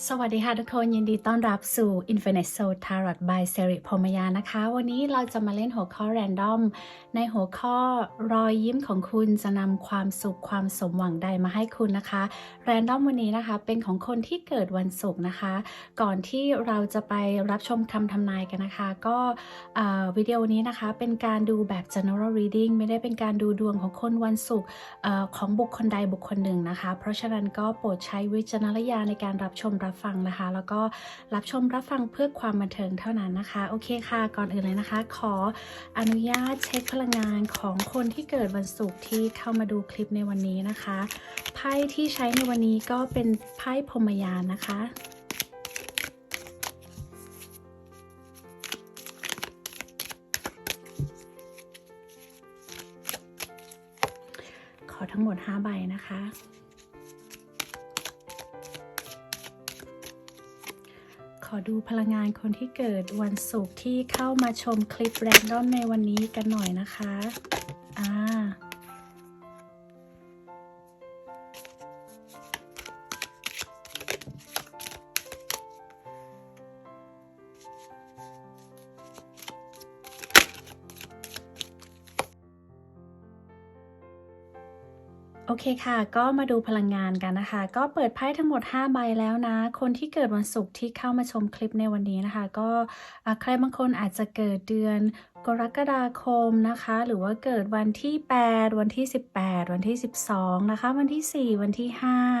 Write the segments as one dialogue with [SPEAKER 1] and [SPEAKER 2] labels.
[SPEAKER 1] สวัสดีค่ะทุกคนยินดีต้อนรับสู่ Infinite Soul Tarot by เซริพมยานะคะ วันนี้เราจะมาเล่นหัวข้อ Random ในหัวข้อรอยยิ้มของคุณจะนำความสุขความสมหวังใดมาให้คุณนะคะ Random วันนี้นะคะ เป็นของคนที่เกิดวันศุกร์นะคะ ก่อนที่เราจะไปรับชมคำทำนายกันนะคะ ก็วิดีโอนี้นะคะ เป็นการดูแบบ general reading ไม่ได้เป็นการดูดวงของคนวันศุกร์ของบุคคลใดบุคคลหนึ่งนะคะ เพราะฉะนั้นก็โปรดใช้วิจารณญาณในการรับชมรับฟังนะคะ แล้วก็รับชมรับฟังเพื่อความบันเทิงเท่านั้นนะคะ โอเคค่ะ ก่อนอื่นเลยนะคะ ขออนุญาตเช็คพลังงานของคนที่เกิดวันศุกร์ที่เข้ามาดูคลิปในวันนี้นะคะ ไพ่ที่ใช้ในวันนี้ก็เป็นไพ่พรมยานนะคะขอทั้งหมด 5 ใบนะคะ อดูพลังงานคนที่เกิดวันศุกร์ที่เข้ามาชมคลิปแรนดอมในวันนี้กันหน่อยนะคะ อ่า เคค่ะ ก็มาดูพลังงานกันนะคะ ก็เปิดไพ่ทั้งหมด 5 ใบแล้วนะ คนที่เกิดวันศุกร์ที่เข้ามาชมคลิปในวันนี้นะคะ ก็ใครบางคนอาจจะเกิดเดือนกรกฎาคมนะคะ หรือว่าเกิดวันที่ 8 วันที่ 18 วันที่ 12 นะคะ วันที่ 4 วันที่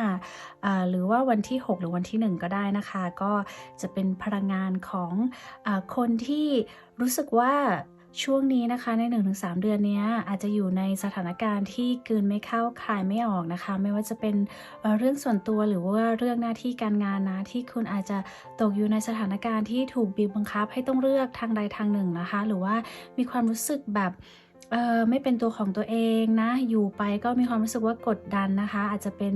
[SPEAKER 1] 5อ่าหรือว่าวันที่ 6 หรือวันที่ 1 ก็ได้นะคะ ก็จะเป็นพลังงานของอคนที่รู้สึกว่า ช่วงนี้นะคะใน 1-3 เดือนนี้อาจจะอยู่ในสถานการณ์ที่กืนไม่เข้าคายไม่ออกนะคะ ไม่ว่าจะเป็นเรื่องส่วนตัวหรือว่าเรื่องหน้าที่การงานนะที่คุณอาจจะตกอยู่ในสถานการณ์ที่ถูกบีบบังคับให้ต้องเลือกทางใดทางหนึ่งนะคะ หรือว่ามีความรู้สึกแบบ เออไม่เป็นตัวของตัวเองนะ อยู่ไปก็มีความรู้สึกว่ากดดันนะคะ อาจจะเป็น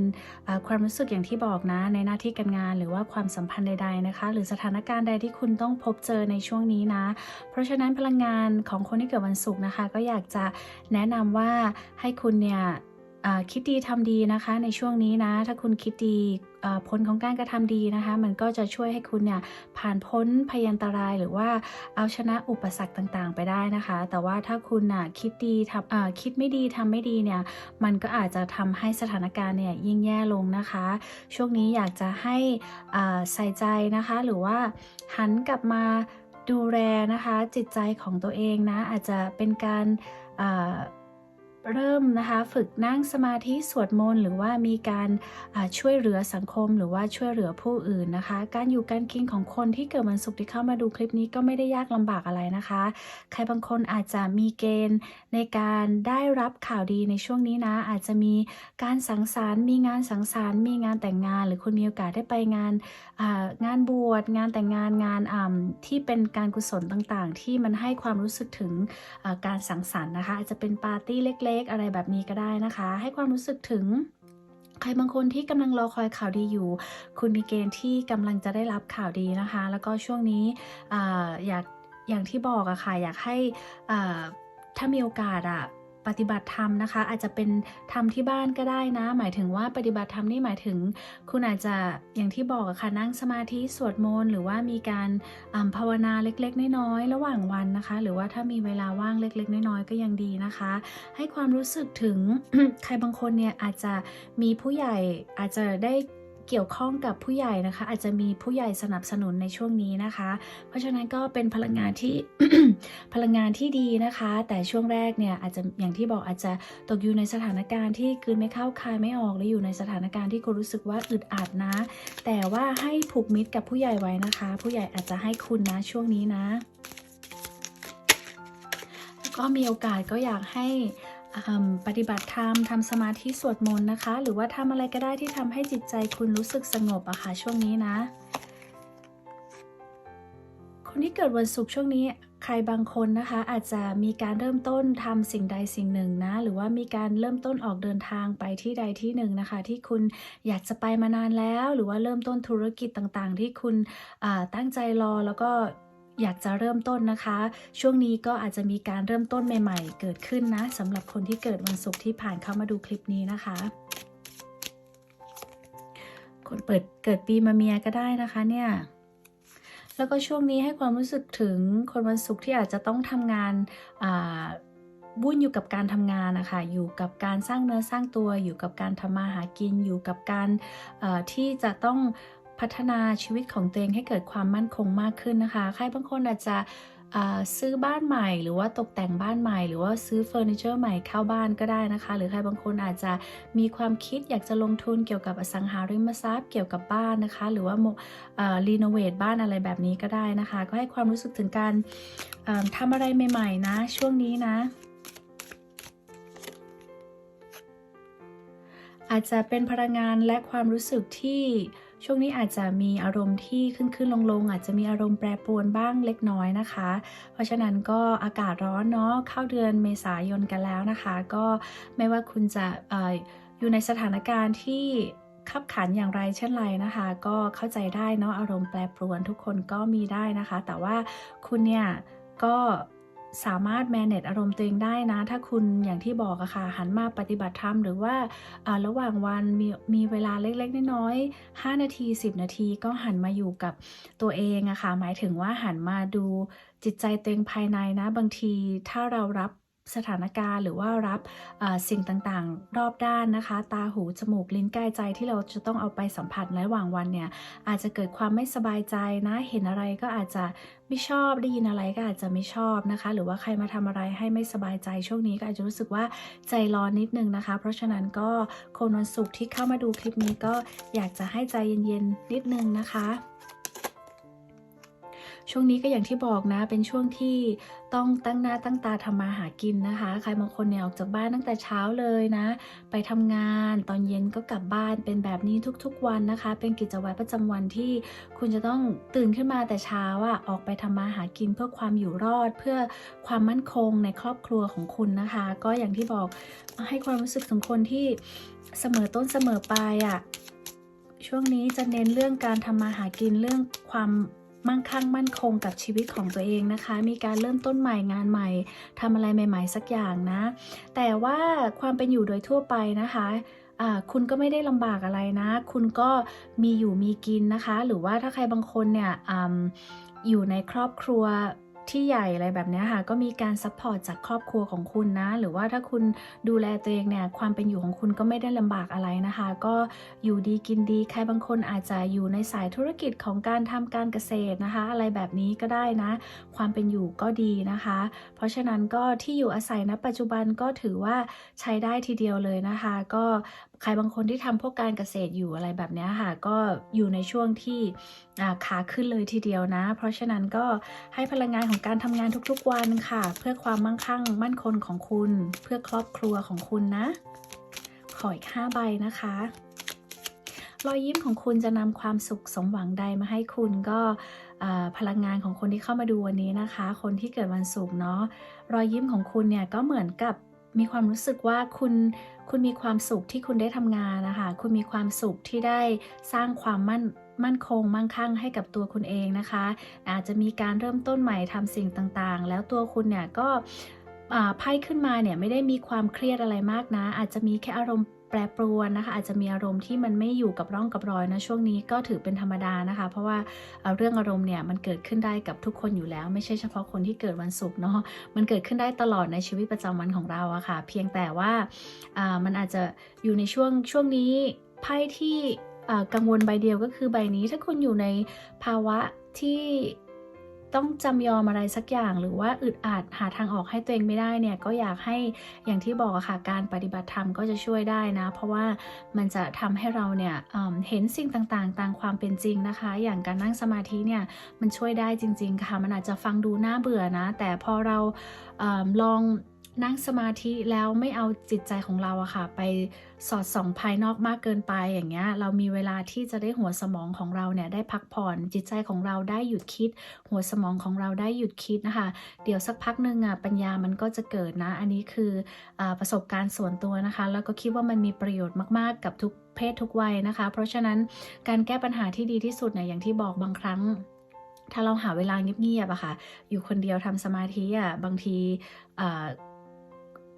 [SPEAKER 1] ความรู้สึกอย่างที่บอกนะ ในหน้าที่การงานหรือว่าความสัมพันธ์ใด ๆนะคะ หรือสถานการณ์ใดที่คุณต้องพบเจอในช่วงนี้นะ เพราะฉะนั้นพลังงานของคนที่เกิดวันศุกร์นะคะ ก็อยากจะแนะนำว่าให้คุณเนี่ยคิดดีทำดีนะคะในช่วงนี้นะ ถ้าคุณคิดดี ผลของการกระทำดีนะคะ มันก็จะช่วยให้คุณเนี่ยผ่านพ้นพยันตรายหรือว่าเอาชนะอุปสรรคต่างๆ ไปได้นะคะ แต่ว่าถ้าคุณน่ะคิดดีทำคิดไม่ดีทำไม่ดีเนี่ยมันก็อาจจะทำให้สถานการณ์เนี่ยยิ่งแย่ลงนะคะ ช่วงนี้อยากจะให้ใส่ใจนะคะ หรือว่าหันกลับมาดูแลนะคะจิตใจของตัวเองนะอาจจะเป็นการ เริ่มนะคะฝึกนั่งสมาธิสวดมนต์หรือว่ามีการช่วยเหลือสังคม หรือว่าช่วยเหลือผู้อื่นนะคะ การอยู่การกินของคนที่เกิดวันศุกร์ที่เข้ามาดูคลิปนี้ก็ไม่ได้ยากลำบากอะไรนะคะ ใครบางคนอาจจะมีเกณฑ์ในการได้รับข่าวดีในช่วงนี้นะ อาจจะมีการสังสรรค์มีงานสังสรรค์มีงานแต่งงาน หรือคุณมีโอกาสได้ไปงานงานบวชงานแต่งงานงานอ่ำที่เป็นการกุศลต่างๆ ที่มันให้ความรู้สึกถึงการสังสรรค์นะคะอาจจะเป็นปาร์ตี้เล็กๆ อะไรแบบนี้ก็ได้นะคะ ให้ความรู้สึกถึงใครบางคนที่กำลังรอคอยข่าวดีอยู่ คุณมีเกณฑ์ที่กำลังจะได้รับข่าวดีนะคะ แล้วก็ช่วงนี้ออยากอย่างที่บอกอะค่ะอยากให้ถ้ามีโอกาสอะ ปฏิบัติธรรมนะคะ อาจจะเป็นทำที่บ้านก็ได้นะ หมายถึงว่าปฏิบัติธรรมนี่หมายถึง คุณอาจจะอย่างที่บอกอะค่ะนั่งสมาธิสวดมนต์หรือว่ามีการภาวนาเล็กๆ น้อยๆระหว่างวันนะคะ หรือว่าถ้ามีเวลาว่างเล็ก ๆ น้อยๆก็ยังดีนะคะ ให้ความรู้สึกถึงใครบางคนเนี่ยอาจจะมีผู้ใหญ่อาจจะได้ เกี่ยวข้องกับผู้ใหญ่นะคะ อาจจะมีผู้ใหญ่สนับสนุนในช่วงนี้นะคะ เพราะฉะนั้นก็เป็นพลังงานที่พลังงานที่ดีนะคะ แต่ช่วงแรกเนี่ยอาจจะอย่างที่บอกอาจจะตกอยู่ในสถานการณ์ที่กลืนไม่เข้าคายไม่ออกหรืออยู่ในสถานการณ์ที่คุณรู้สึกว่าอึดอัดนะ แต่ว่าให้ผูกมิตรกับผู้ใหญ่ไว้นะคะ ผู้ใหญ่อาจจะให้คุณนะช่วงนี้นะแล้วก็มีโอกาสก็อยากให้ ปฏิบัติธรรมทำสมาธิสวดมนต์นะคะ หรือว่าทำอะไรก็ได้ที่ทำให้จิตใจคุณรู้สึกสงบอะค่ะช่วงนี้นะ คนที่เกิดวันศุกร์ช่วงนี้ใครบางคนนะคะ อาจจะมีการเริ่มต้นทำสิ่งใดสิ่งหนึ่งนะ หรือว่ามีการเริ่มต้นออกเดินทางไปที่ใดที่หนึ่งนะคะ ที่คุณอยากจะไปมานานแล้ว หรือว่าเริ่มต้นธุรกิจต่างๆ ที่คุณตั้งใจรอแล้วก็ อยากจะเริ่มต้นนะคะ ช่วงนี้ก็อาจจะมีการเริ่มต้นใหม่ ๆ เกิดขึ้นนะสำหรับคนที่เกิดวันศุกร์ที่ผ่านเข้ามาดูคลิปนี้นะคะ คนเปิดเกิดปีมะเมียก็ได้นะคะเนี่ยแล้วก็ช่วงนี้ให้ความรู้สึกถึงคนวันศุกร์ที่อาจจะต้องทำงานอ่าวุ่นอยู่กับการทำงานนะคะอยู่กับการสร้างเนื้อสร้างตัว อยู่กับการทำมาหากิน อยู่กับการที่จะต้อง พัฒนาชีวิตของตัวเองให้เกิดความมั่นคงมากขึ้นนะคะ ใครบางคนอาจจะซื้อบ้านใหม่ หรือว่าตกแต่งบ้านใหม่ หรือว่าซื้อเฟอร์นิเจอร์ใหม่เข้าบ้านก็ได้นะคะ หรือใครบางคนอาจจะมีความคิดอยากจะลงทุนเกี่ยวกับอสังหาริมทรัพย์เกี่ยวกับบ้านนะคะ หรือว่ารีโนเวทบ้านอะไรแบบนี้ก็ได้นะคะ ก็ให้ความรู้สึกถึงการทำอะไรใหม่ๆนะ ช่วงนี้นะอาจจะเป็นพลังงานและความรู้สึกที่ ช่วงนี้อาจจะมีอารมณ์ที่ขึ้นขึ้นลงลงอาจจะมีอารมณ์แปรปรวนบ้างเล็กน้อยนะคะ เพราะฉะนั้นก็อากาศร้อนเนาะเข้าเดือนเมษายนกันแล้วนะคะ ก็ไม่ว่าคุณจะอออยู่ในสถานการณ์ที่ขับขันอย่างไรเช่นไรนะคะ ก็เข้าใจได้เนาะอารมณ์แปรปรวนทุกคนก็มีได้นะคะ แต่ว่าคุณเนี่ยก็ สามารถ manage อารมณ์ตัวเองได้นะ ถ้าคุณอย่างที่บอกอะค่ะหันมาปฏิบัติธรรมหรือว่าระหว่างวันมีมีเวลาเล็กๆน้อยๆ5นาที 10 นาทีก็หันมาอยู่กับตัวเองอะค่ะหมายถึงว่าหันมาดูจิตใจตัวเองภายในนะ บางทีถ้าเรารับ สถานการณ์หรือว่ารับสิ่งต่างๆ รอบด้านนะคะ ตาหู จมูก ลิ้นกายใจที่เราจะต้องเอาไปสัมผัสในระหว่างวันเนี่ย อาจจะเกิดความไม่สบายใจนะ เห็นอะไรก็อาจจะไม่ชอบได้ยินอะไรก็อาจจะไม่ชอบนะคะ หรือว่าใครมาทำอะไรให้ไม่สบายใจช่วงนี้ก็อาจจะรู้สึกว่าใจร้อนนิดนึงนะคะ เพราะฉะนั้นก็คนวันศุกร์ที่เข้ามาดูคลิปนี้ก็อยากจะให้ใจเย็นๆนิดนึงนะคะ ช่วงนี้ก็อย่างที่บอกนะ เป็นช่วงที่ต้องตั้งหน้าตั้งตาทำมาหากินนะคะ ใครบางคนเนี่ยออกจากบ้านตั้งแต่เช้าเลยนะ ไปทำงานตอนเย็นก็กลับบ้านเป็นแบบนี้ทุกๆวันนะคะ เป็นกิจวัตรประจำวันที่คุณจะต้องตื่นขึ้นมาแต่เช้าอะออกไปทำมาหากินเพื่อความอยู่รอด เพื่อความมั่นคงในครอบครัวของคุณนะคะ ก็อย่างที่บอกให้ความรู้สึกถึงคนที่เสมอต้นเสมอปลายอะช่วงนี้จะเน้นเรื่องการทำมาหากินเรื่องความ มั่งคั่งมั่นคงกับชีวิตของตัวเองนะคะ มีการเริ่มต้นใหม่งานใหม่ทำอะไรใหม่ ๆ สักอย่างนะ แต่ว่าความเป็นอยู่โดยทั่วไปนะคะคุณก็ไม่ได้ลำบากอะไรนะ คุณก็มีอยู่มีกินนะคะ หรือว่าถ้าใครบางคนเนี่ยออยู่ในครอบครัว ที่ใหญ่อะไรแบบนี้ค่ะก็มีการซัพพอร์ตจากครอบครัวของคุณนะ หรือว่าถ้าคุณดูแลตัวเองเนี่ยความเป็นอยู่ของคุณก็ไม่ได้ลำบากอะไรนะคะ ก็อยู่ดีกินดีใครบางคนอาจจะอยู่ในสายธุรกิจของการทำการเกษตรนะคะ อะไรแบบนี้ก็ได้นะ ความเป็นอยู่ก็ดีนะคะ เพราะฉะนั้นก็ที่อยู่อาศัยณปัจจุบันก็ถือว่าใช้ได้ทีเดียวเลยนะคะ ก็ใครบางคนที่ทำพวกการเกษตรอยู่อะไรแบบนี้ค่ะ ก็อยู่ในช่วงที่ขาขึ้นเลยทีเดียวนะ เพราะฉะนั้นก็ให้พลังงานของการทำงานทุกๆวันค่ะ เพื่อความมั่งคั่งมั่นคงของคุณ เพื่อครอบครัวของคุณนะ ขออีก5ใบนะคะรอยยิ้มของคุณจะนำความสุขสมหวังใดมาให้คุณก็พลังงานของคนที่เข้ามาดูวันนี้นะคะ คนที่เกิดวันศุกร์เนาะรอยยิ้มของคุณเนี่ยก็เหมือนกับ มีความรู้สึกว่าคุณคุณมีความสุขที่คุณได้ทำงานนะคะคุณมีความสุขที่ได้สร้างความมั่นมั่นคงมั่งคั่งให้กับตัวคุณเองนะคะ อาจจะมีการเริ่มต้นใหม่ทำสิ่งต่างๆ แล้วตัวคุณเนี่ยก็ไพ่ขึ้นมาเนี่ยไม่ได้มีความเครียดอะไรมากนะ อาจจะมีแค่อารมณ์ แปรปรวนนะคะ อาจจะมีอารมณ์ที่มันไม่อยู่กับร่องกับรอยนะช่วงนี้ก็ถือเป็นธรรมดานะคะ เพราะว่าเรื่องอารมณ์เนี่ยมันเกิดขึ้นได้กับทุกคนอยู่แล้ว ไม่ใช่เฉพาะคนที่เกิดวันศุกร์เนาะมันเกิดขึ้นได้ตลอดในชีวิตประจำวันของเราอะค่ะ เพียงแต่ว่ามันอาจจะอยู่ในช่วงช่วงนี้ไพ่ที่กังวลใบเดียวก็คือใบนี้ถ้าคุณอยู่ในภาวะที่ ต้องจำยอมอะไรสักอย่างหรือว่าอึดอัดหาทางออกให้ตัวเองไม่ได้เนี่ยก็อยากให้อย่างที่บอกอะค่ะการปฏิบัติธรรมก็จะช่วยได้นะ เพราะว่ามันจะทำให้เราเนี่ยเเห็นสิ่งต่างๆตามความเป็นจริงนะคะ อย่างการนั่งสมาธิเนี่ยมันช่วยได้จริง ๆ ค่ะ มันอาจจะฟังดูน่าเบื่อนะ แต่พอเราเอลอง นั่งสมาธิแล้วไม่เอาจิตใจของเราอะค่ะ ไปสอดส่องภายนอกมากเกินไปอย่างเงี้ย เรามีเวลาที่จะได้หัวสมองของเราเนี่ยได้พักผ่อนจิตใจของเราได้หยุดคิด หัวสมองของเราได้หยุดคิดนะคะ เดี๋ยวสักพักหนึ่งอะปัญญามันก็จะเกิดนะ อันนี้คืออประสบการณ์ส่วนตัวนะคะ แล้วก็คิดว่ามันมีประโยชน์มาก ๆ กับทุกเพศทุกวัยนะคะ เพราะฉะนั้นการแก้ปัญหาที่ดีที่สุดเนี่ยอย่างที่บอกบางครั้งถ้าเราหาเวลาเงียบๆอะค่ะ อยู่คนเดียวทำสมาธิอะบางทีอ่า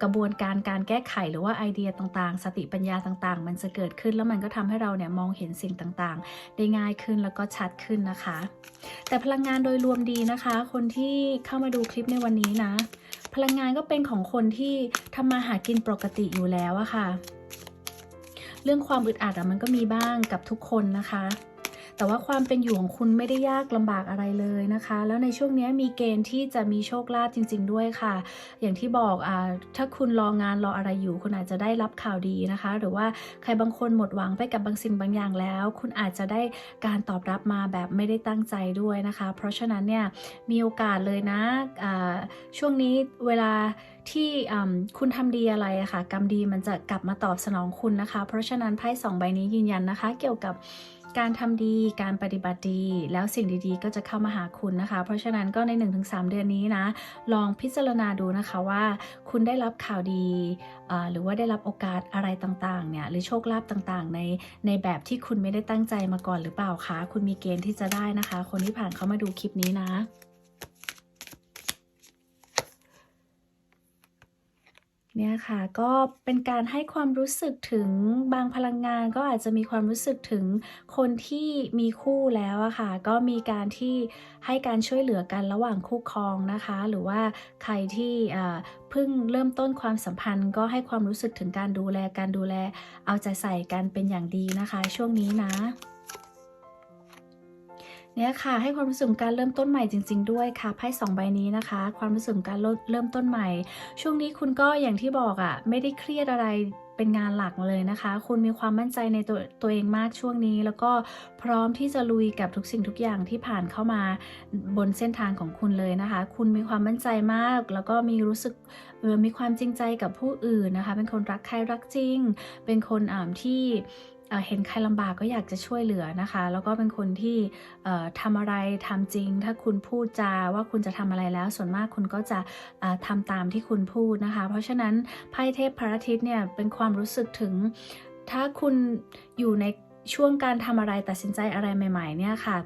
[SPEAKER 1] กระบวนการการแก้ไขหรือว่าไอเดียต่างๆ สติปัญญาต่างๆ มันจะเกิดขึ้นแล้วมันก็ทำให้เราเนี่ยมองเห็นสิ่งต่างๆ ได้ง่ายขึ้นแล้วก็ชัดขึ้นนะคะ แต่พลังงานโดยรวมดีนะคะ คนที่เข้ามาดูคลิปในวันนี้นะ พลังงานก็เป็นของคนที่ทำมาหากินปกติอยู่แล้วอะค่ะ เรื่องความอึดอัดอะมันก็มีบ้างกับทุกคนนะคะ แต่ว่าความเป็นอยู่ของคุณไม่ได้ยากลำบากอะไรเลยนะคะ แล้วในช่วงนี้มีเกณฑ์ที่จะมีโชคลาภจริง ๆ ด้วยค่ะ อย่างที่บอกอ่าถ้าคุณรองานรออะไรอยู่ คุณอาจจะได้รับข่าวดีนะคะ หรือว่าใครบางคนหมดหวังไปกับบางสิ่งบางอย่างแล้ว คุณอาจจะได้การตอบรับมาแบบไม่ได้ตั้งใจด้วยนะคะ เพราะฉะนั้นเนี่ยมีโอกาสเลยนะอ่าช่วงนี้เวลาที่อืมคุณทำดีอะไรอะค่ะกรรมดีมันจะกลับมาตอบสนองคุณนะคะ เพราะฉะนั้นไพ่สองใบนี้ยืนยันนะคะ เกี่ยวกับ การทำดี การปฏิบัติดี แล้วสิ่งดีๆ ก็จะเข้ามาหาคุณนะคะ เพราะฉะนั้นก็ใน 1-3 เดือนนี้นะ ลองพิจารณาดูนะคะว่า คุณได้รับข่าวดี หรือว่าได้รับโอกาสอะไรต่างๆ เนี่ย หรือโชคลาภต่างๆ ในในแบบที่คุณไม่ได้ตั้งใจมาก่อนหรือเปล่าคะ คุณมีเกณฑ์ที่จะได้นะคะ คนที่ผ่านเข้ามาดูคลิปนี้นะ เนี่ยค่ะก็เป็นการให้ความรู้สึกถึงบางพลังงานก็อาจจะมีความรู้สึกถึงคนที่มีคู่แล้วอะค่ะ ก็มีการที่ให้การช่วยเหลือกันระหว่างคู่ครองนะคะ หรือว่าใครที่เพิ่งเริ่มต้นความสัมพันธ์ ก็ให้ความรู้สึกถึงการดูแลการดูแล เอาใจใส่กันเป็นอย่างดีนะคะ ช่วงนี้นะ เนี่ยค่ะ ให้ความรู้สึกการเริ่มต้นใหม่จริง ๆ ด้วยค่ะไพ่สองใบนี้นะคะ ความรู้สึกการเริ่มต้นใหม่ ช่วงนี้คุณก็อย่างที่บอกอะ่ะไม่ได้เครียดอะไรเป็นงานหลักเลยนะคะ คุณมีความมั่นใจในตัวตัวเองมากช่วงนี้ แล้วก็พร้อมที่จะลุยกับทุกสิ่งทุกอย่างที่ผ่านเข้ามาบนเส้นทางของคุณเลยนะคะ คุณมีความมั่นใจมาก แล้วก็มีรู้สึกมีความจริงใจกับผู้อื่นนะคะ เป็นคนรักใครรักจริง เป็นคนอ่าที่ เห็นใครลำบากก็อยากจะช่วยเหลือนะคะ แล้วก็เป็นคนที่เอ่อทำอะไรทำจริง ถ้าคุณพูดจาว่าคุณจะทำอะไรแล้ว ส่วนมากคุณก็จะทำตามที่คุณพูดนะคะ เพราะฉะนั้นไพ่เทพพระอาทิตย์เนี่ยเป็นความรู้สึกถึงถ้าคุณอยู่ในช่วงการทำอะไรตัดสินใจอะไรใหม่ ๆ เนี่ยค่ะ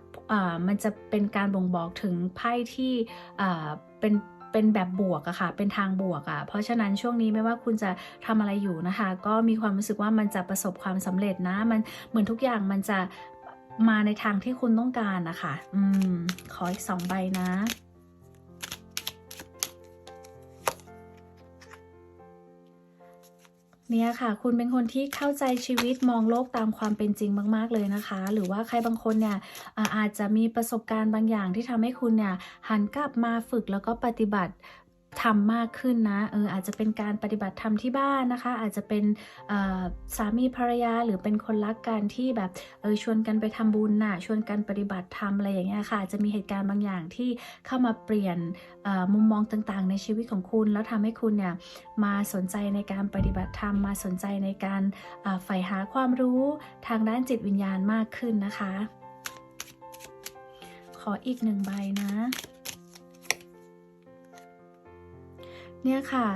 [SPEAKER 1] มันจะเป็นการบ่งบอกถึงไพ่ที่เป็น เป็นแบบบวกอะค่ะ เป็นทางบวกอะเพราะฉะนั้นช่วงนี้ไม่ว่าคุณจะทำอะไรอยู่นะคะ ก็มีความรู้สึกว่ามันจะประสบความสำเร็จนะ มันเหมือนทุกอย่างมันจะมาในทางที่คุณต้องการนะคะ อืม ขออีกสองใบนะ เนี่ยค่ะ คุณเป็นคนที่เข้าใจชีวิตมองโลกตามความเป็นจริงมาก ๆ เลยนะคะ หรือว่าใครบางคนเนี่ยอาอาจจะมีประสบการณ์บางอย่างที่ทำให้คุณเนี่ยหันกลับมาฝึกแล้วก็ปฏิบัติ ทำมากขึ้นนะเอออาจจะเป็นการปฏิบัติธรรมที่บ้านนะคะ อาจจะเป็นสามีภรรยาหรือเป็นคนรักกันที่แบบเออชวนกันไปทำบุญน่ะชวนกันปฏิบัติธรรมอะไรอย่างเงี้ยค่ะจะมีเหตุการณ์บางอย่างที่เข้ามาเปลี่ยนมุมมองต่างๆ ในชีวิตของคุณ แล้วทำให้คุณเนี่ยมาสนใจในการปฏิบัติธรรมมาสนใจในการใฝ่หาความรู้ทางด้านจิตวิญญาณมากขึ้นนะคะ ขออีกหนึ่งใบนะ เนี่ยค่ะ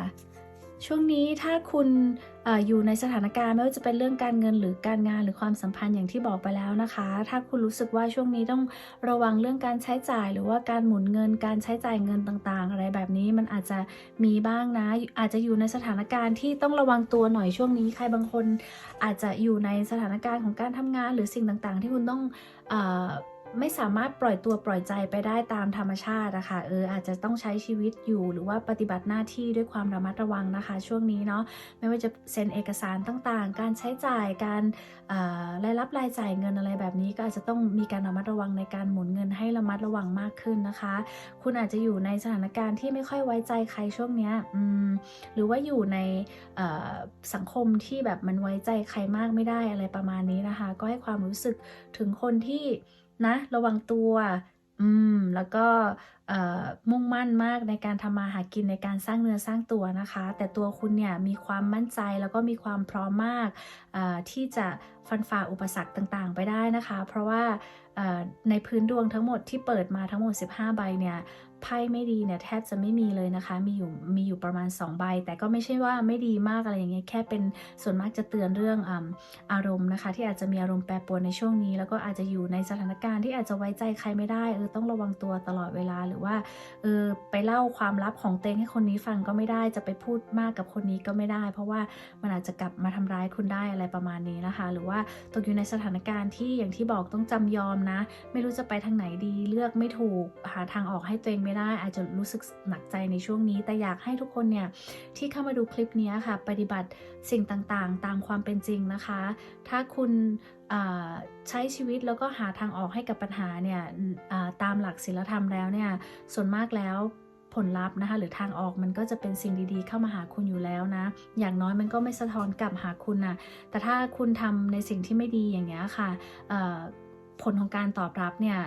[SPEAKER 1] ช่วงนี้ถ้าคุณออยู่ในสถานการณ์ไม่ว่าจะเป็นเรื่องการเงินหรือการงานหรือความสัมพันธ์อย่างที่บอกไปแล้วนะคะ ถ้าคุณรู้สึกว่าช่วงนี้ต้องระวังเรื่องการใช้จ่าย หรือว่าการหมุนเงิน การใช้จ่ายเงินต่างๆ อะไรแบบนี้มันอาจจะมีบ้างนะ อาจจะอยู่ในสถานการณ์ที่ต้องระวังตัวหน่อยช่วงนี้ ใครบางคนอาจจะอยู่ในสถานการณ์ของการทำงานหรือสิ่งต่างๆ ที่คุณต้องอ ไม่สามารถปล่อยตัวปล่อยใจไปได้ตามธรรมชาติอะคะเอออาจจะต้องใช้ชีวิตอยู่หรือว่าปฏิบัติหน้าที่ด้วยความระมัดระวังนะคะ ช่วงนี้เนาะไม่ว่าจะเซ็นเอกสารต่างๆ การใช้จ่ายการเอ่อรายรับรายจ่ายเงินอะไรแบบนี้ ก็อาจจะต้องมีการระมัดระวังในการหมุนเงินให้ระมัดระวังมากขึ้นนะคะ คุณอาจจะอยู่ในสถานการณ์ที่ไม่ค่อยไว้ใจใครช่วงเนี้ยอืมหรือว่าอยู่ในเอ่อสังคมที่แบบมันไว้ใจใครมากไม่ได้อะไรประมาณนี้นะคะ ก็ให้ความรู้สึกถึงคนที่ นะ ระวังตัว อืม แล้วก็มุ่งมั่นมากในการทำมาหากินในการสร้างเนื้อสร้างตัวนะคะ แต่ตัวคุณเนี่ยมีความมั่นใจแล้วก็มีความพร้อมมากที่จะฟันฝ่าอุปสรรคต่างๆ ไปได้นะคะ เพราะว่าในพื้นดวงทั้งหมดที่เปิดมาทั้งหมด 15 ใบเนี่ย ไพ่ไม่ดีเนี่ยแทบจะไม่มีเลยนะคะ มีอยู่มีอยู่ประมาณ 2 ใบ แต่ก็ไม่ใช่ว่าไม่ดีมากอะไรอย่างเงี้ยแค่เป็นส่วนมากจะเตือนเรื่องอารมณ์นะคะ ที่อาจจะมีอารมณ์แปรปรวนในช่วงนี้ แล้วก็อาจจะอยู่ในสถานการณ์ที่อาจจะไว้ใจใครไม่ได้เออต้องระวังตัวตลอดเวลาหรือว่าเออไปเล่าความลับของเตงให้คนนี้ฟังก็ไม่ได้จะไปพูดมากกับคนนี้ก็ไม่ได้ เพราะว่ามันอาจจะกลับมาทำร้ายคุณได้อะไรประมาณนี้นะคะ หรือว่าตกอยู่ในสถานการณ์ที่อย่างที่บอกต้องจำยอมนะ ไม่รู้จะไปทางไหนดีเลือกไม่ถูกหาทางออกให้ตัวเองไม่ได้ อาจจะรู้สึกหนักใจในช่วงนี้ แต่อยากให้ทุกคนเนี่ยที่เข้ามาดูคลิปนี้ค่ะ ปฏิบัติสิ่งต่างๆ ตามความเป็นจริงนะคะ ถ้าคุณใช้ชีวิตแล้วก็หาทางออกให้กับปัญหาเนี่ยตามหลักศีลธรรมแล้วเนี่ยส่วนมากแล้วผลลัพธ์นะคะหรือทางออกมันก็จะเป็นสิ่งดีๆ เข้ามาหาคุณอยู่แล้วนะ อย่างน้อยมันก็ไม่สะท้อนกลับหาคุณนะแต่ถ้าคุณทำในสิ่งที่ไม่ดีอย่างเงี้ยค่ะผลของการตอบรับเนี่ย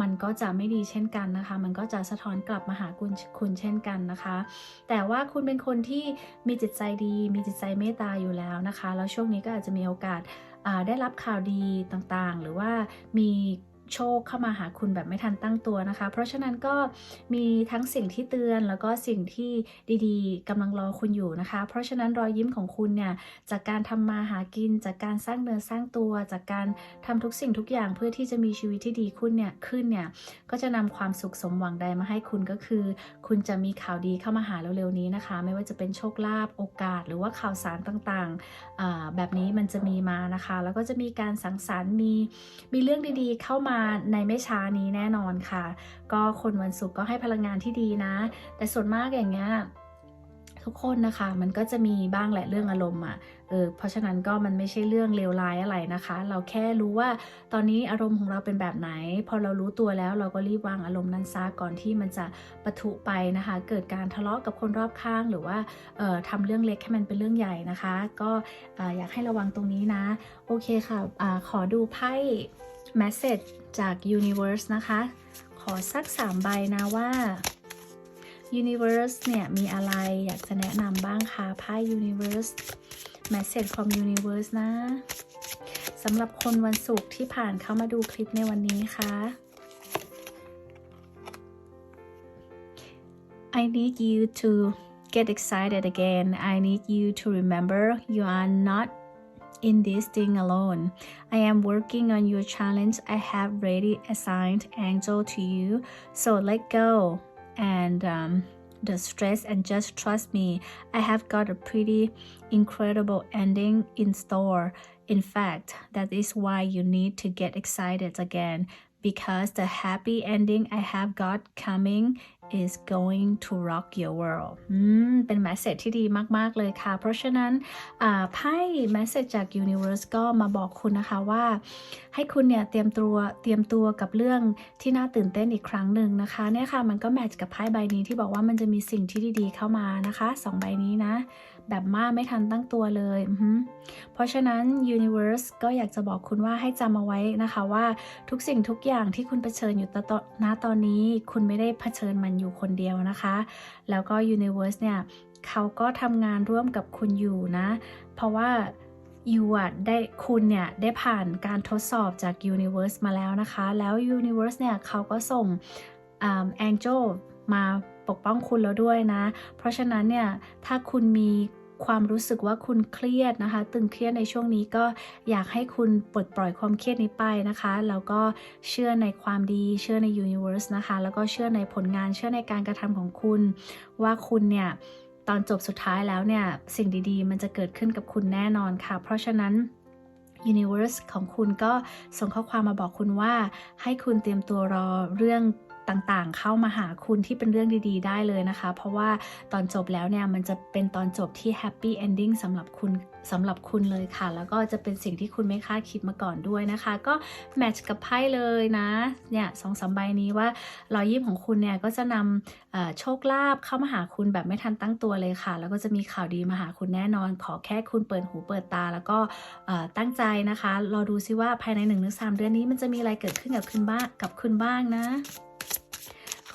[SPEAKER 1] มันก็จะไม่ดีเช่นกันนะคะ มันก็จะสะท้อนกลับมาหาคุณคุณเช่นกันนะคะ แต่ว่าคุณเป็นคนที่มีจิตใจดี มีจิตใจเมตตาอยู่แล้วนะคะ แล้วช่วงนี้ก็อาจจะมีโอกาสได้รับข่าวดีต่างๆ หรือว่ามี โชคเข้ามาหาคุณแบบไม่ทันตั้งตัวนะคะ เพราะฉะนั้นก็มีทั้งสิ่งที่เตือนแล้วก็สิ่งที่ดีๆกำลังรอคุณอยู่นะคะ เพราะฉะนั้นรอยยิ้มของคุณเนี่ยจากการทำมาหากิน จากการสร้างเนื้อสร้างตัว จากการทำทุกสิ่งทุกอย่างเพื่อที่จะมีชีวิตที่ดีขึ้นเนี่ยขึ้นเนี่ยก็จะนำความสุขสมหวังใดมาให้คุณก็คือ คุณจะมีข่าวดีเข้ามาหาเร็วๆนี้นะคะ ไม่ว่าจะเป็นโชคลาภโอกาส หรือว่าข่าวสารต่างๆแบบนี้มันจะมีมานะคะ แล้วก็จะมีการสังสรรค์มีมีเรื่องดีๆ เข้ามาในไม่ช้านี้แน่นอนค่ะ ก็คนวันศุกร์ก็ให้พลังงานที่ดีนะ แต่ส่วนมากอย่างเงี้ยทุกคนนะคะ มันก็จะมีบ้างแหละเรื่องอารมณ์อะเออเพราะฉะนั้นก็มันไม่ใช่เรื่องเลวร้ายอะไรนะคะ เราแค่รู้ว่าตอนนี้อารมณ์ของเราเป็นแบบไหน พอเรารู้ตัวแล้วเราก็รีบวางอารมณ์นั้นซะก่อนที่มันจะปะทุไปนะคะ เกิดการทะเลาะกับคนรอบข้าง หรือว่าเอ่อทำเรื่องเล็กให้มันเป็นเรื่องใหญ่นะคะ ก็อออยากให้ระวังตรงนี้นะ โอเคค่ะอขอดูไพ่ message จาก universe นะคะ ขอสัก 3 ใบนะว่า universe เนี่ย มีอะไรอยากจะแนะนำบ้างคะไพ่ universe message from universe นะสำหรับคนวันศุกร์ที่ผ่านเข้ามาดูคลิปในวันนี้คะ่ะ I need you to get excited again. I need you to remember you are not in this thing alone. I am working on your challenge. I have already assigned angel to you. So let go and um, the stress and just trust me. I have got a pretty incredible ending in store. In fact, that is why you need to get excited again because the happy ending I have got coming is going to rock your world อืม เป็น message ที่ดีมาก ๆ เลยค่ะ เพราะฉะนั้นไพ่ message จาก universe ก็มาบอกคุณนะคะว่า ให้คุณเนี่ยเตรียมตัวเตรียมตัวกับเรื่องที่น่าตื่นเต้นอีกครั้งหนึ่งนะคะเนี่ยค่ะ มันก็แมทช์กับไพ่ใบนี้ที่บอกว่ามันจะมีสิ่งที่ดี ๆ เข้ามานะคะสองใบนี้นะ แบบมาไม่ทันตั้งตัวเลย เพราะฉะนั้น universe ก็อยากจะบอกคุณว่าให้จำเอาไว้นะคะว่าทุกสิ่งทุกอย่างที่คุณเผชิญอยู่ตตณตอนนี้ คุณไม่ได้เผชิญมันอยู่คนเดียวนะคะ แล้วก็ universe เนี่ยเขาก็ทำงานร่วมกับคุณอยู่นะ เพราะว่า you อะได้คุณเนี่ย ได้ผ่านการทดสอบจาก universe มาแล้วนะคะ แล้ว universe เนี่ยเขาก็ส่งแอ่า angel มาปกป้องคุณแล้วด้วยนะ เพราะฉะนั้นเนี่ย ถ้าคุณมี ความรู้สึกว่าคุณเครียดนะคะ ตึงเครียดในช่วงนี้ก็อยากให้คุณปลดปล่อยความเครียดนี้ไปนะคะแล้วก็เชื่อในความดีเชื่อใน universe นะคะ แล้วก็เชื่อในผลงานเชื่อในการกระทำของคุณ ว่าคุณเนี่ยตอนจบสุดท้ายแล้วเนี่ย สิ่งดีๆ มันจะเกิดขึ้นกับคุณแน่นอนค่ะ เพราะฉะนั้น Universe ของคุณก็ส่งข้อความมาบอกคุณว่า ให้คุณเตรียมตัวรอเรื่อง ต่างๆ เข้ามาหาคุณที่เป็นเรื่องดีๆ ได้เลยนะคะ เพราะว่าตอนจบแล้วเนี่ยมันจะเป็นตอนจบที่ Happy Ending สำหรับคุณสำหรับคุณเลยค่ะ แล้วก็จะเป็นสิ่งที่คุณไม่คาดคิดมาก่อนด้วยนะคะ ก็แมทช์กับไพ่เลยนะ เนี่ยสองสามใบนี้ว่ารอยยิ้มของคุณเนี่ยก็จะนำโชคลาภเข้ามาหาคุณแบบไม่ทันตั้งตัวเลยค่ะ แล้วก็จะมีข่าวดีมาหาคุณแน่นอน ขอแค่คุณเปิดหูเปิดตา แล้วก็ตั้งใจนะคะ รอดูซิว่าภายใน1นถึงสเดือนนี้มันจะมีอะไรเกิดขึ้นกับคุณบ้างกับคุณบ้างนะ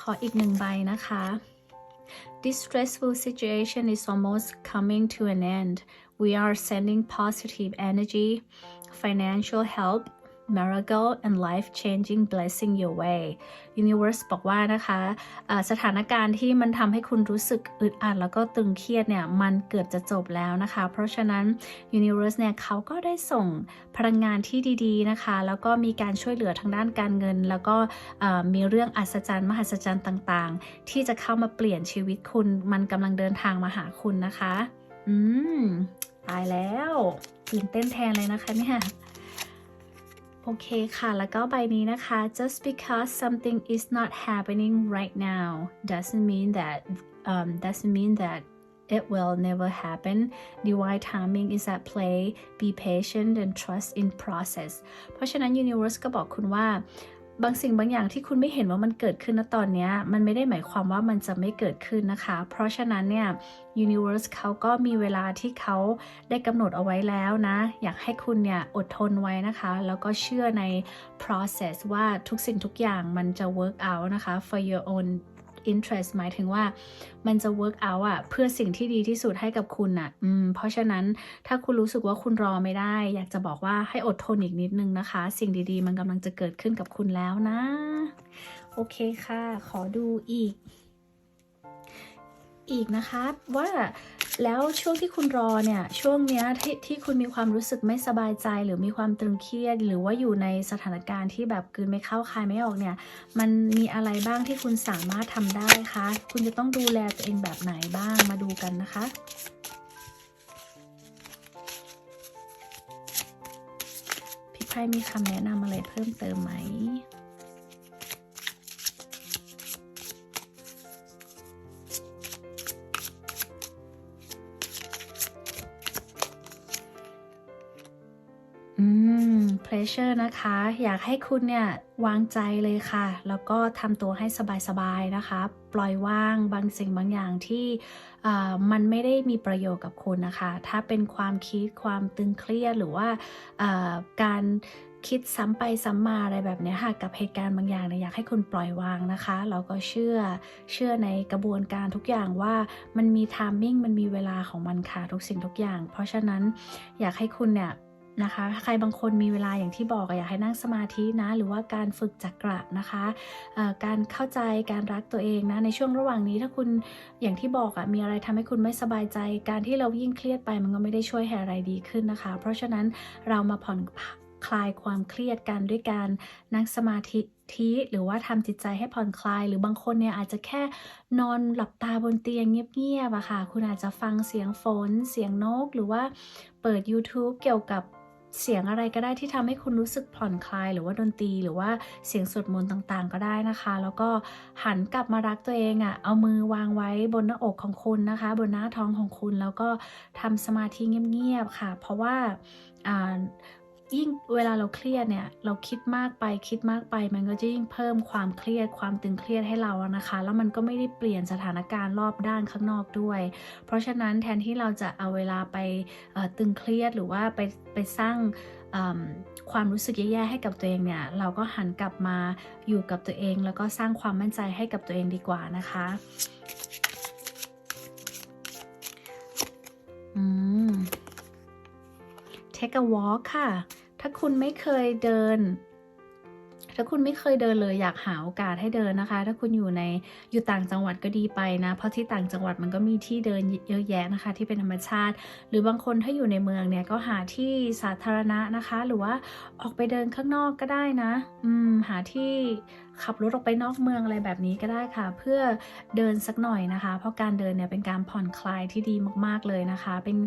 [SPEAKER 1] ออีกหนึ่งใบนะคะ This stressful situation is almost coming to an end. We are sending positive energy, financial help, miracle and life changing blessing your way universe บอกว่านะคะะสถานการณ์ที่มันทำให้คุณรู้สึกอึดอัดแล้วก็ตึงเครียดเนี่ย มันเกือบจะจบแล้วนะคะ เพราะฉะนั้น universe เนี่ยเขาก็ได้ส่งพลังงานที่ดีๆนะคะ แล้วก็มีการช่วยเหลือทางด้านการเงิน แล้วก็มีเรื่องอัศจรรย์มหัศจรรย์ต่างๆ ที่จะเข้ามาเปลี่ยนชีวิตคุณ มันกำลังเดินทางมาหาคุณนะคะ อืมตายแล้วตื่นเต้นแทนเลยนะคะเนี่ย โอเคค่ะ แล้วก็ใบนี้นะคะ just because something is not happening right now doesn't mean that um, doesn't mean that it will never happen divine timing is at play be patient and trust in process เพราะฉะนั้น universe ก็บอกคุณว่า บางสิ่งบางอย่างที่คุณไม่เห็นว่ามันเกิดขึ้นณตอนนี้มันไม่ได้หมายความว่ามันจะไม่เกิดขึ้นนะคะ เพราะฉะนั้นเนี่ย Universe เขาก็มีเวลาที่เขาได้กำหนดเอาไว้แล้วนะ อยากให้คุณเนี่ยอดทนไว้นะคะ แล้วก็เชื่อใน process ว่าทุกสิ่งทุกอย่างมันจะ work out นะคะ for your own interest หมายถึงว่ามันจะ work out อะเพื่อสิ่งที่ดีที่สุดให้กับคุณอะอืมเพราะฉะนั้นถ้าคุณรู้สึกว่าคุณรอไม่ได้ อยากจะบอกว่าให้อดทนอีกนิดนึงนะคะ สิ่งดีๆ มันกำลังจะเกิดขึ้นกับคุณแล้วนะ โอเคค่ะ ขอดูอีก อีกนะคะว่าแล้วช่วงที่คุณรอเนี่ยช่วงเนี้ยทที่คุณมีความรู้สึกไม่สบายใจ หรือมีความตึงเครียด หรือว่าอยู่ในสถานการณ์ที่แบบกืนไม่เข้าคายไม่ออกเนี่ย มันมีอะไรบ้างที่คุณสามารถทำได้คะคุณจะต้องดูแลตัวเองแบบไหนบ้างมาดูกันนะคะพี่ไพ่มีคำแนะนำอะไรเพิ่มเติมไหม pleasure นะคะ อยากให้คุณเนี่ยวางใจเลยค่ะ แล้วก็ทำตัวให้สบายๆนะคะ ปล่อยว่างบางสิ่งบางอย่างที่มันไม่ได้มีประโยชน์กับคุณนะคะ ถ้าเป็นความคิดความตึงเครียดหรือว่าการคิดซ้ำไปซ้ำมาอะไรแบบนี้ค่ะกับเหตุการณ์บางอย่างเนี่ยอยากให้คุณปล่อยวางนะคะแล้วก็เชื่อเชื่อในกระบวนการทุกอย่างว่ามันมีทามมิ่งมันมีเวลาของมันค่ะทุกสิ่งทุกอย่าง เพราะฉะนั้นอยากให้คุณเนี่ย นะคะ ใครบางคนมีเวลาอย่างที่บอกอยากให้นั่งสมาธินะ หรือว่าการฝึกจักระนะคะ การเข้าใจการรักตัวเองนะ ในช่วงระหว่างนี้ถ้าคุณอย่างที่บอกอะมีอะไรทำให้คุณไม่สบายใจ การที่เรายิ่งเครียดไปมันก็ไม่ได้ช่วยให้อะไรดีขึ้นนะคะ เพราะฉะนั้นเรามาผ่อนคลายความเครียดกันด้วยการนั่งสมาธิทีหรือว่าทำจิตใจให้ผ่อนคลาย หรือบางคนเนี่ยอาจจะแค่นอนหลับตาบนเตียงเงียบๆอะค่ะ คุณอาจจะฟังเสียงฝน เสียงนก หรือว่าเปิด YouTube เกี่ยวกับ เสียงอะไรก็ได้ที่ทำให้คุณรู้สึกผ่อนคลาย หรือว่าดนตรีหรือว่าเสียงสวดมนต์ต่างๆ ก็ได้นะคะ แล้วก็หันกลับมารักตัวเองอะ่ะเอามือวางไว้บนหน้าอกของคุณนะคะ บนหน้าท้องของคุณแล้วก็ทำสมาธิเงียบๆค่ะ เพราะว่า ยิ่งเวลาเราเครียดเนี่ยเราคิดมากไปคิดมากไป มันก็จะยิ่งเพิ่มความเครียดความตึงเครียดให้เราอะนะคะ แล้วมันก็ไม่ได้เปลี่ยนสถานการณ์รอบด้านข้างนอกด้วย เพราะฉะนั้นแทนที่เราจะเอาเวลาไปตึงเครียดหรือว่าไปไปสร้างความรู้สึกแย่ๆให้กับตัวเองเนี่ย เราก็หันกลับมาอยู่กับตัวเอง แล้วก็สร้างความมั่นใจให้กับตัวเองดีกว่านะคะ take a walk ค่ะ ถ้าคุณไม่เคยเดิน ถ้าคุณไม่เคยเดินเลยอยากหาโอกาสให้เดินนะคะ ถ้าคุณอยู่ในอยู่ต่างจังหวัดก็ดีไปนะ เพราะที่ต่างจังหวัดมันก็มีที่เดินเยอะแยะนะคะ ที่เป็นธรรมชาติ หรือบางคนถ้าอยู่ในเมืองเนี่ยก็หาที่สาธารณะนะคะ หรือว่าออกไปเดินข้างนอกก็ได้นะ อืมหาที่ ขับรถออกไปนอกเมืองอะไรแบบนี้ก็ได้ค่ะ เพื่อเดินสักหน่อยนะคะ เพราะการเดินเนี่ยเป็นการผ่อนคลายที่ดีมากๆเลยนะคะ เป็น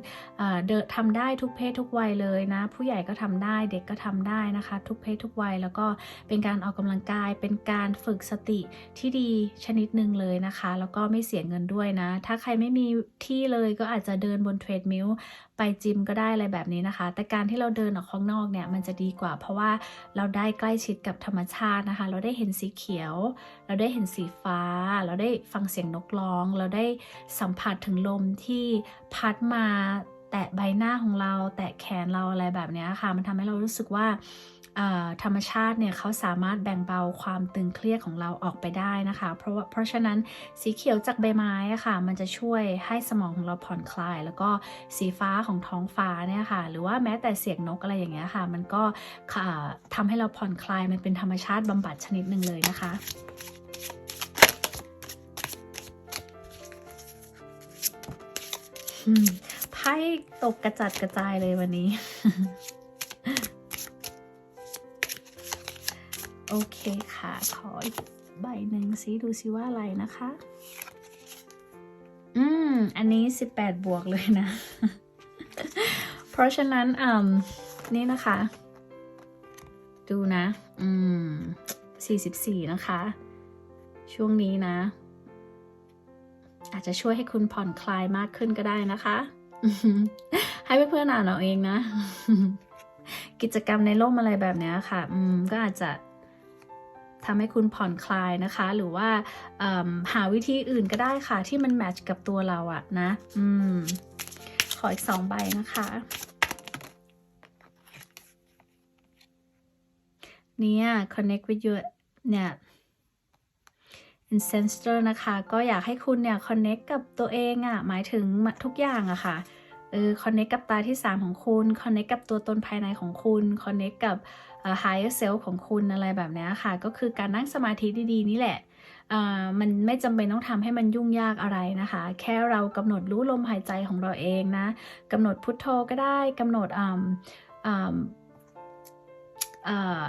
[SPEAKER 1] เดินทำได้ทุกเพศทุกวัยเลยนะ ผู้ใหญ่ก็ทำได้เด็กก็ทำได้นะคะ ทุกเพศทุกวัยแล้วก็เป็นการออกกำลังกาย เป็นการฝึกสติที่ดีชนิดหนึ่งเลยนะคะ แล้วก็ไม่เสียเงินด้วยนะ ถ้าใครไม่มีที่เลยก็อาจจะเดินบนเทรดมิลไปจิมก็ได้อะไรแบบนี้นะคะ แต่การที่เราเดินออกข้างนอกเนี่ยมันจะดีกว่า เพราะว่าเราได้ใกล้ชิดกับธรรมชาตินะคะ เราได้เห็นสีเขียว เราได้เห็นสีฟ้า เราได้ฟังเสียงนกร้อง เราได้สัมผัสถึงลมที่พัดมาแตะใบหน้าของเรา แตะแขนเราอะไรแบบนี้ค่ะ มันทำให้เรารู้สึกว่า ธรรมชาติเนี่ยเขาสามารถแบ่งเบาความตึงเครียดของเราออกไปได้นะคะ เพราะว่าเพราะฉะนั้นสีเขียวจากใบไม้อะค่ะ มันจะช่วยให้สมองของเราผ่อนคลาย แล้วก็สีฟ้าของท้องฟ้าเนี่ยค่ะ หรือว่าแม้แต่เสียงนกอะไรอย่างเงี้ยค่ะ มันก็ค่ะทำให้เราผ่อนคลายมันเป็นธรรมชาติบำบัดชนิดหนึ่งเลยนะคะไพ่ตกกระจัดกระจายเลยวันนี้ โอเคค่ะ ขออีกใบหนึ่งซิดูซิว่าอะไรนะคะ อืม อันนี้ 18 บวกเลยนะ เพราะฉะนั้นอืมนี่นะคะ ดูนะ อืม 44 นะคะ ช่วงนี้นะ อาจจะช่วยให้คุณผ่อนคลายมากขึ้นก็ได้นะคะ ให้เพื่อนๆอ่านเอาเองนะ กิจกรรมในร่มอะไรแบบนี้ค่ะ อืม ก็อาจจะ ทำให้คุณผ่อนคลายนะคะ หรือว่าหาวิธีอื่นก็ได้ค่ะ ที่มันแมทช์กับตัวเราอะนะอืมขออีกสองใบนะคะเนี่ย connect with your เนี่ย ancestor นะคะ ก็อยากให้คุณเนี่ย connect กับตัวเองอะ่ะ หมายถึงทุกอย่างอะค่ะเออ connect กับตาที่ 3 ของคุณ connect กับตัวตนภายในของคุณ connect กับ higher self ของคุณอะไรแบบนี้ค่ะ ก็คือการนั่งสมาธิดีๆ นี่แหละมันไม่จำเป็นต้องทำให้มันยุ่งยากอะไรนะคะ แค่เรากำหนดรู้ลมหายใจของเราเองนะกำหนดพุทโธก็ได้กำหนด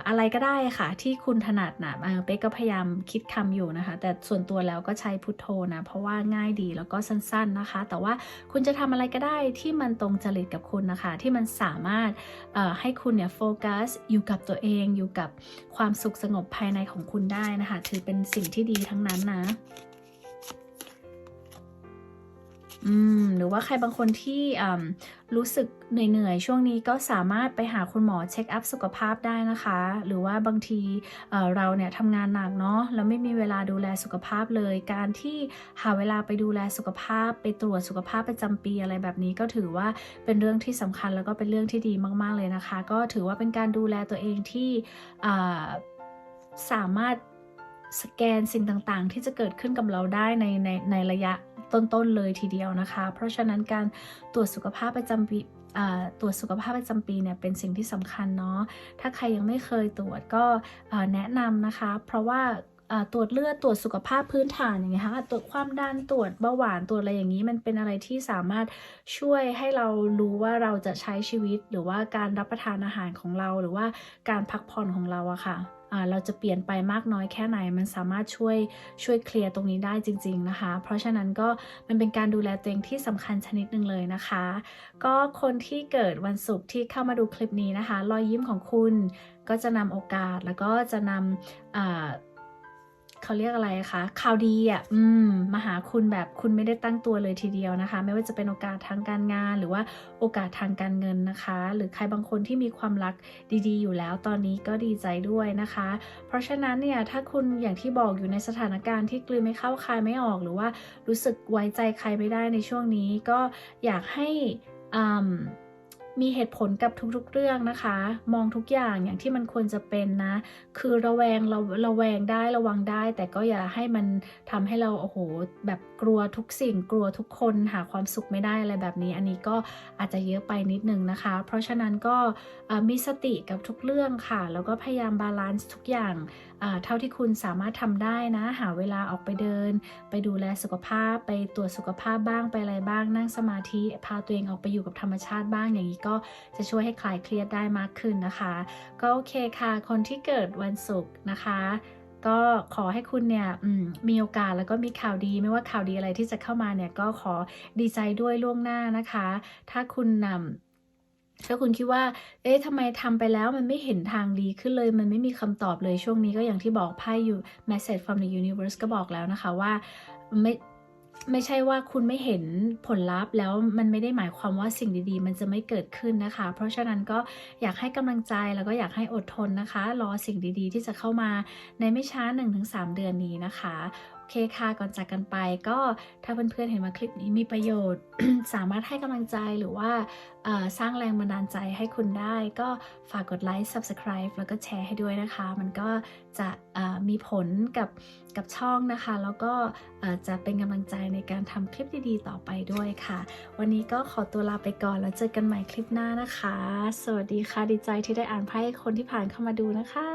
[SPEAKER 1] อะไรก็ได้ค่ะ ที่คุณถนัดนะเป๊กก็พยายามคิดคำอยู่นะคะ แต่ส่วนตัวแล้วก็ใช้พุทโธนะ เพราะว่าง่ายดีแล้วก็สั้นๆนะคะ แต่ว่าคุณจะทำอะไรก็ได้ที่มันตรงจริตกับคุณนะคะ ที่มันสามารถให้คุณเนี่ยโฟกัสอยู่กับตัวเองอยู่กับความสุขสงบภายในของคุณได้นะคะ ถือเป็นสิ่งที่ดีทั้งนั้นนะ อืมหรือว่าใครบางคนที่รู้สึกเหนื่อยๆ ช่วงนี้ก็สามารถไปหาคุณหมอเช็คอัพสุขภาพได้นะคะ หรือว่าบางทีเเราเนี่ยทำงานหนักเนาะแล้วไม่มีเวลาดูแลสุขภาพเลย การที่หาเวลาไปดูแลสุขภาพ ไปตรวจสุขภาพประจำปีอะไรแบบนี้ก็ถือว่าเป็นเรื่องที่สำคัญแล้วก็เป็นเรื่องที่ดีมากๆเลยนะคะ ก็ถือว่าเป็นการดูแลตัวเองที่สามารถสแกนสิ่งต่างๆ ที่จะเกิดขึ้นกับเราได้ในในในระยะ ต้นๆเลยทีเดียวนะคะ เพราะฉะนั้นการตรวจสุขภาพประจำปีตรวจสุขภาพประจำปีเนี่ยเป็นสิ่งที่สำคัญเนาะ ถ้าใครยังไม่เคยตรวจก็แนะนำนะคะ เพราะว่าตรวจเลือดตรวจสุขภาพพื้นฐานอย่างเงี้ยค่ะตรวจความดันตรวจเบาหวานตรวจอะไรอย่างนี้ มันเป็นอะไรที่สามารถช่วยให้เรารู้ว่าเราจะใช้ชีวิต หรือว่าการรับประทานอาหารของเรา หรือว่าการพักผ่อนของเราอะค่ะอ่า เราจะเปลี่ยนไปมากน้อยแค่ไหน มันสามารถช่วยช่วยเคลียร์ตรงนี้ได้จริง ๆนะคะ เพราะฉะนั้นก็มันเป็นการดูแลตัวเองที่สำคัญชนิดหนึ่งเลยนะคะ ก็คนที่เกิดวันศุกร์ที่เข้ามาดูคลิปนี้นะคะ รอยยิ้มของคุณก็จะนำโอกาสแล้วก็จะนำ เขาเรียกอะไรคะข่าวดีอะอืมมาหาคุณแบบคุณไม่ได้ตั้งตัวเลยทีเดียวนะคะ ไม่ว่าจะเป็นโอกาสทางการงาน หรือว่าโอกาสทางการเงินนะคะ หรือใครบางคนที่มีความรักดีๆ อยู่แล้วตอนนี้ก็ดีใจด้วยนะคะ เพราะฉะนั้นเนี่ยถ้าคุณอย่างที่บอกอยู่ในสถานการณ์ที่กลืนไม่เข้าคายไม่ออก หรือว่ารู้สึกไว้ใจใครไม่ได้ในช่วงนี้ก็อยากให้อืม มีเหตุผลกับทุกๆเรื่องนะคะ มองทุกอย่างอย่างที่มันควรจะเป็นนะ คือระแวงเราระแวงได้ระวังได้ แต่ก็อย่าให้มันทำให้เราโอ้โหแบบกลัวทุกสิ่งกลัวทุกคนหาความสุขไม่ได้อะไรแบบนี้ อันนี้ก็อาจจะเยอะไปนิดนึงนะคะ เพราะฉะนั้นก็มีสติกับทุกเรื่องค่ะ แล้วก็พยายามบาลานซ์ทุกอย่าง เท่าที่คุณสามารถทำได้นะ หาเวลาออกไปเดิน ไปดูแลสุขภาพ ไปตรวจสุขภาพบ้างไปอะไรบ้าง นั่งสมาธิพาตัวเองออกไปอยู่กับธรรมชาติบ้าง อย่างนี้ก็จะช่วยให้คลายเครียดได้มากขึ้นนะคะ ก็โอเคค่ะ คนที่เกิดวันศุกร์นะคะก็ขอให้คุณเนี่ยมมีโอกาสแล้วก็มีข่าวดีไม่ว่าข่าวดีอะไรที่จะเข้ามาเนี่ยก็ขอดีใจด้วยล่วงหน้านะคะ ถ้าคุณนำ ถ้าคุณคิดว่า เอ๊ะทำไมทำไปแล้วมันไม่เห็นทางดีขึ้นเลย มันไม่มีคำตอบเลยช่วงนี้ก็อย่างที่บอกไพ่อยู่ message from the universe ก็บอกแล้วนะคะว่าไม่ไม่ใช่ว่าคุณไม่เห็นผลลัพธ์แล้วมันไม่ได้หมายความว่าสิ่งดีๆ มันจะไม่เกิดขึ้นนะคะ เพราะฉะนั้นก็อยากให้กำลังใจแล้วก็อยากให้อดทนนะคะ รอสิ่งดีๆ ที่จะเข้ามาในไม่ช้า 1-3 เดือนนี้นะคะ เคค่ะก่อนจากกันไปก็ถ้าเพื่อนๆเห็นว่าคลิปนี้มีประโยชน์ สามารถให้กำลังใจหรือว่าสร้างแรงบันดาลใจให้คุณได้ ก็ฝากกดไลค์ subscribe แล้วก็แชร์ให้ด้วยนะคะ มันก็จะมีผลกับกับช่องนะคะ แล้วก็จะเป็นกำลังใจในการทำคลิปดีๆ ต่อไปด้วยค่ะ วันนี้ก็ขอตัวลาไปก่อนแล้วเจอกันใหม่คลิปหน้านะคะ สวัสดีค่ะดีใจที่ได้อ่านไพ่คนที่ผ่านเข้ามาดูนะคะ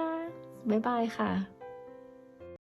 [SPEAKER 1] บ๊ายบายค่ะ